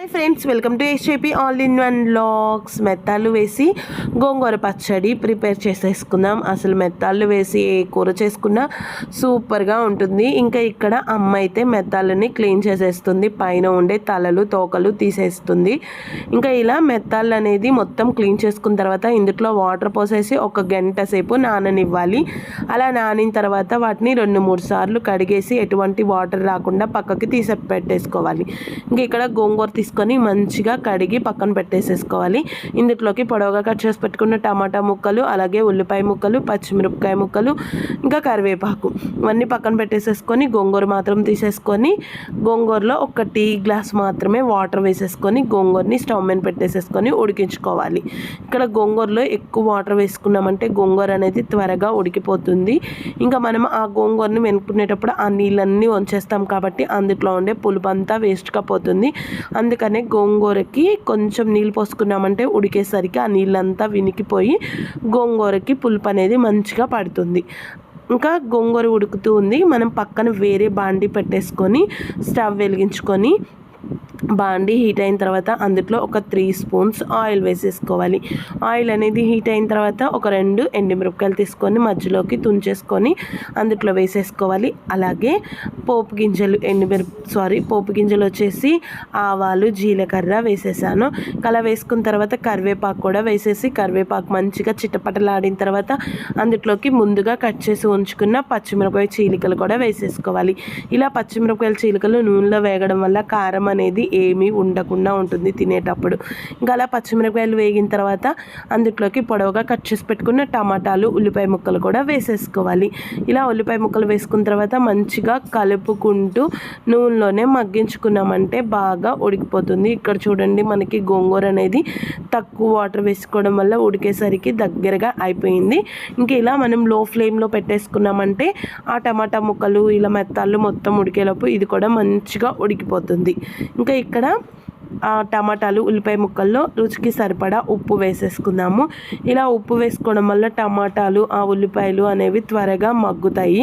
Hi friends welcome to HAP all in one logs మెత్తాలు వేసి గోంగూర పచ్చడి ప్రిపేర్ చేసేసుకుందాం. అసలు మెత్తాలు వేసి ఏ కూర చేసుకున్నా సూపర్గా ఉంటుంది. ఇంకా ఇక్కడ అమ్మ అయితే మెత్తాలని క్లీన్ చేసేస్తుంది. పైన ఉండే తలలు తోకలు తీసేస్తుంది. ఇంకా ఇలా మెత్తాలు అనేది మొత్తం క్లీన్ చేసుకున్న తర్వాత ఇందులో వాటర్ పోసేసి ఒక గంట సేపు నాననివ్వాలి. అలా నానిన తర్వాత వాటిని రెండు మూడు సార్లు కడిగేసి ఎటువంటి వాటర్ రాకుండా పక్కకి తీసి పెట్టేసుకోవాలి. ఇంకా ఇక్కడ గోంగూర తీసుకొని మంచిగా కడిగి పక్కన పెట్టేసేసుకోవాలి. ఇందులోకి పొడవుగా కట్ చేసి పెట్టుకున్న టమాటా ముక్కలు అలాగే ఉల్లిపాయ ముక్కలు పచ్చిమిరపకాయ ముక్కలు ఇంకా కరివేపాకు ఇవన్నీ పక్కన పెట్టేసేసుకొని గోంగూర మాత్రం తీసేసుకొని గోంగూరలో ఒక టీ గ్లాస్ మాత్రమే వాటర్ వేసేసుకొని గోంగూరని స్టవ్ మీద పెట్టేసేసుకొని ఉడికించుకోవాలి. ఇక్కడ గోంగూరలో ఎక్కువ వాటర్ వేసుకున్నామంటే గోంగూర అనేది త్వరగా ఉడికిపోతుంది. ఇంకా మనం ఆ గోంగూరని వెనుక్కునేటప్పుడు ఆ నీళ్ళన్నీ వంచేస్తాం కాబట్టి అందులో ఉండే పులుపు అంతా వేస్ట్గా పోతుంది. అందుకని గోంగూరకి కొంచెం నీళ్ళు పోసుకున్నామంటే ఉడికేసరికి ఆ నీళ్ళంతా వినికిపోయి గోంగూరకి పులుపు అనేది మంచిగా పడుతుంది. ఇంకా గోంగూర ఉడుకుతూ ఉంది. మనం పక్కన వేరే బాండి పెట్టేసుకొని స్టవ్ వెలిగించుకొని బాండి హీట్ అయిన తర్వాత అందులో ఒక త్రీ స్పూన్స్ ఆయిల్ వేసేసుకోవాలి. ఆయిల్ అనేది హీట్ అయిన తర్వాత ఒక రెండు ఎండుమిరపకాయలు తీసుకొని మధ్యలోకి తుంచేసుకొని అందులో వేసేసుకోవాలి. అలాగే పోపు గింజలు ఎండుమిరప సారీ పోపు గింజలు వచ్చేసి ఆవాలు జీలకర్ర వేసేసాను. అలా వేసుకున్న తర్వాత కరివేపాకు కూడా వేసేసి కరివేపాకు మంచిగా చిట్టపటలాడిన తర్వాత అందులోకి ముందుగా కట్ చేసి ఉంచుకున్న పచ్చిమిరపకాయ చీలికలు కూడా వేసేసుకోవాలి. ఇలా పచ్చిమిరపకాయల చీలికలు నూనెలో వేగడం వల్ల కారం అనేది ఏమీ ఉండకుండా ఉంటుంది తినేటప్పుడు. ఇంకా అలా పచ్చిమిరపకాయలు వేగిన తర్వాత అందులోకి పొడవుగా కట్ చేసి పెట్టుకున్న టమాటాలు ఉల్లిపాయ ముక్కలు కూడా వేసేసుకోవాలి. ఇలా ఉల్లిపాయ ముక్కలు వేసుకున్న తర్వాత మంచిగా కలుపుకుంటూ నూనెలోనే మగ్గించుకున్నామంటే బాగా ఉడికిపోతుంది. ఇక్కడ చూడండి మనకి గోంగూర అనేది తక్కువ వాటర్ వేసుకోవడం వల్ల ఉడికేసరికి దగ్గరగా అయిపోయింది. ఇంకా ఇలా మనం లో ఫ్లేమ్లో పెట్టేసుకున్నామంటే ఆ టమాటా ముక్కలు ఇలా మెత్తాలు మొత్తం ఉడికేలోపు ఇది కూడా మంచిగా ఉడికిపోతుంది. ఇంకా ఇక్కడ టమాటాలు ఉల్లిపాయ ముక్కల్లో రుచికి సరిపడా ఉప్పు వేసేసుకుందాము. ఇలా ఉప్పు వేసుకోవడం వల్ల టమాటాలు ఆ ఉల్లిపాయలు అనేవి త్వరగా మగ్గుతాయి.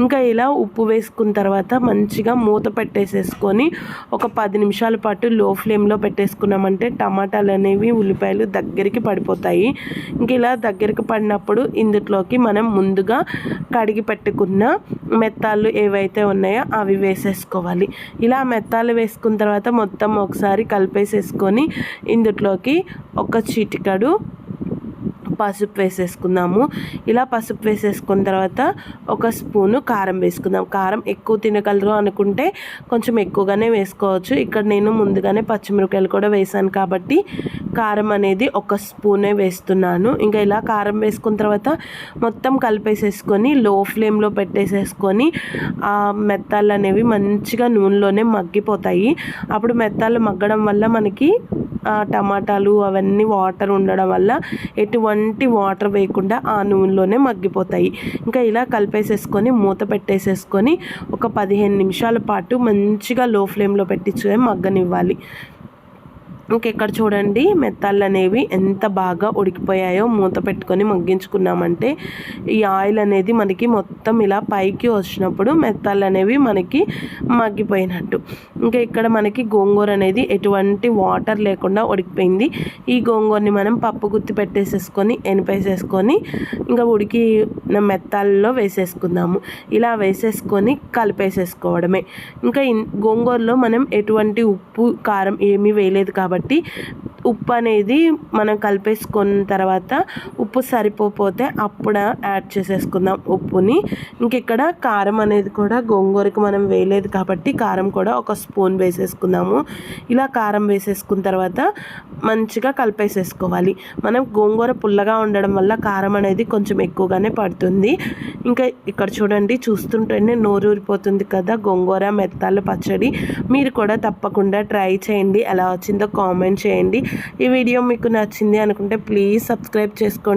ఇంకా ఇలా ఉప్పు వేసుకున్న తర్వాత మంచిగా మూత పెట్టేసేసుకొని ఒక పది నిమిషాల పాటు లో ఫ్లేమ్లో పెట్టేసుకున్నామంటే టమాటాలు అనేవి ఉల్లిపాయలు దగ్గరికి పడిపోతాయి. ఇంక ఇలా దగ్గరికి పడినప్పుడు ఇందులోకి మనం ముందుగా కడిగి పెట్టుకున్న మెత్తాలు ఏవైతే ఉన్నాయో అవి వేసేసుకోవాలి. ఇలా మెత్తాలు వేసుకున్న తర్వాత మొత్తం ఒకసారి కలిపేసేసుకొని ఇందులోకి ఒక చిటికడు పసుపు వేసేసుకుందాము. ఇలా పసుపు వేసేసుకున్న తర్వాత ఒక స్పూను కారం వేసుకుందాం. కారం ఎక్కువ తినగలరు అనుకుంటే కొంచెం ఎక్కువగానే వేసుకోవచ్చు. ఇక్కడ నేను ముందుగానే పచ్చిమిరపకాయలు కూడా వేసాను కాబట్టి కారం అనేది ఒక స్పూనే వేస్తున్నాను. ఇంకా ఇలా కారం వేసుకున్న తర్వాత మొత్తం కలిపేసేసుకొని లో ఫ్లేమ్లో పెట్టేసేసుకొని ఆ మెత్తాలు అనేవి మంచిగా నూనెలోనే మగ్గిపోతాయి. అప్పుడు మెత్తాలు మగ్గడం వల్ల మనకి టమాటాలు అవన్నీ వాటర్ ఉండడం వల్ల ఎటువంటి వాటర్ వేయకుండా ఆ నూనెలోనే మగ్గిపోతాయి. ఇంకా ఇలా కలిపేసేసుకొని మూత పెట్టేసేసుకొని ఒక పదిహేను నిమిషాల పాటు మంచిగా లో ఫ్లేమ్లో పెట్టించుకొని మగ్గనివ్వాలి. ఇంకెక్కడ చూడండి మెత్తాలు అనేవి ఎంత బాగా ఉడికిపోయాయో మూత పెట్టుకొని మగ్గించుకున్నామంటే ఈ ఆయిల్ అనేది మనకి మొత్తం ఇలా పైకి వచ్చినప్పుడు మెత్తాలు అనేవి మనకి మగ్గిపోయినట్టు. ఇంకా ఇక్కడ మనకి గోంగూర అనేది ఎటువంటి వాటర్ లేకుండా ఉడికిపోయింది. ఈ గోంగూరని మనం పప్పు గుత్తి పెట్టేసేసుకొని ఎనిపేసేసుకొని ఇంకా ఉడికి మెత్తాలలో వేసేసుకుందాము. ఇలా వేసేసుకొని కలిపేసేసుకోవడమే. ఇంకా గోంగూరలో మనం ఎటువంటి ఉప్పు కారం ఏమీ వేయలేదు కాబట్టి కాబట్టి ఉప్పు అనేది మనం కలిపేసుకున్న తర్వాత ఉప్పు సరిపోతే అప్పుడు యాడ్ చేసేసుకుందాం ఉప్పుని. ఇంక ఇక్కడ కారం అనేది కూడా గోంగూరకు మనం వేయలేదు కాబట్టి కారం కూడా ఒక స్పూన్ వేసేసుకుందాము. ఇలా కారం వేసేసుకున్న తర్వాత మంచిగా కలిపేసేసుకోవాలి. మనం గోంగూర పుల్లగా ఉండడం వల్ల కారం అనేది కొంచెం ఎక్కువగానే పడుతుంది. ఇంకా ఇక్కడ చూడండి చూస్తుంటేనే నోరు ఊరిపోతుంది కదా గోంగూర మెత్తాలు పచ్చడి. మీరు కూడా తప్పకుండా ట్రై చేయండి. ఎలా వచ్చిందో కామెంట్ చేయండి. ఈ వీడియో మీకు నచ్చింది అనుకుంటే ప్లీజ్ సబ్స్క్రైబ్ చేసుకోండి.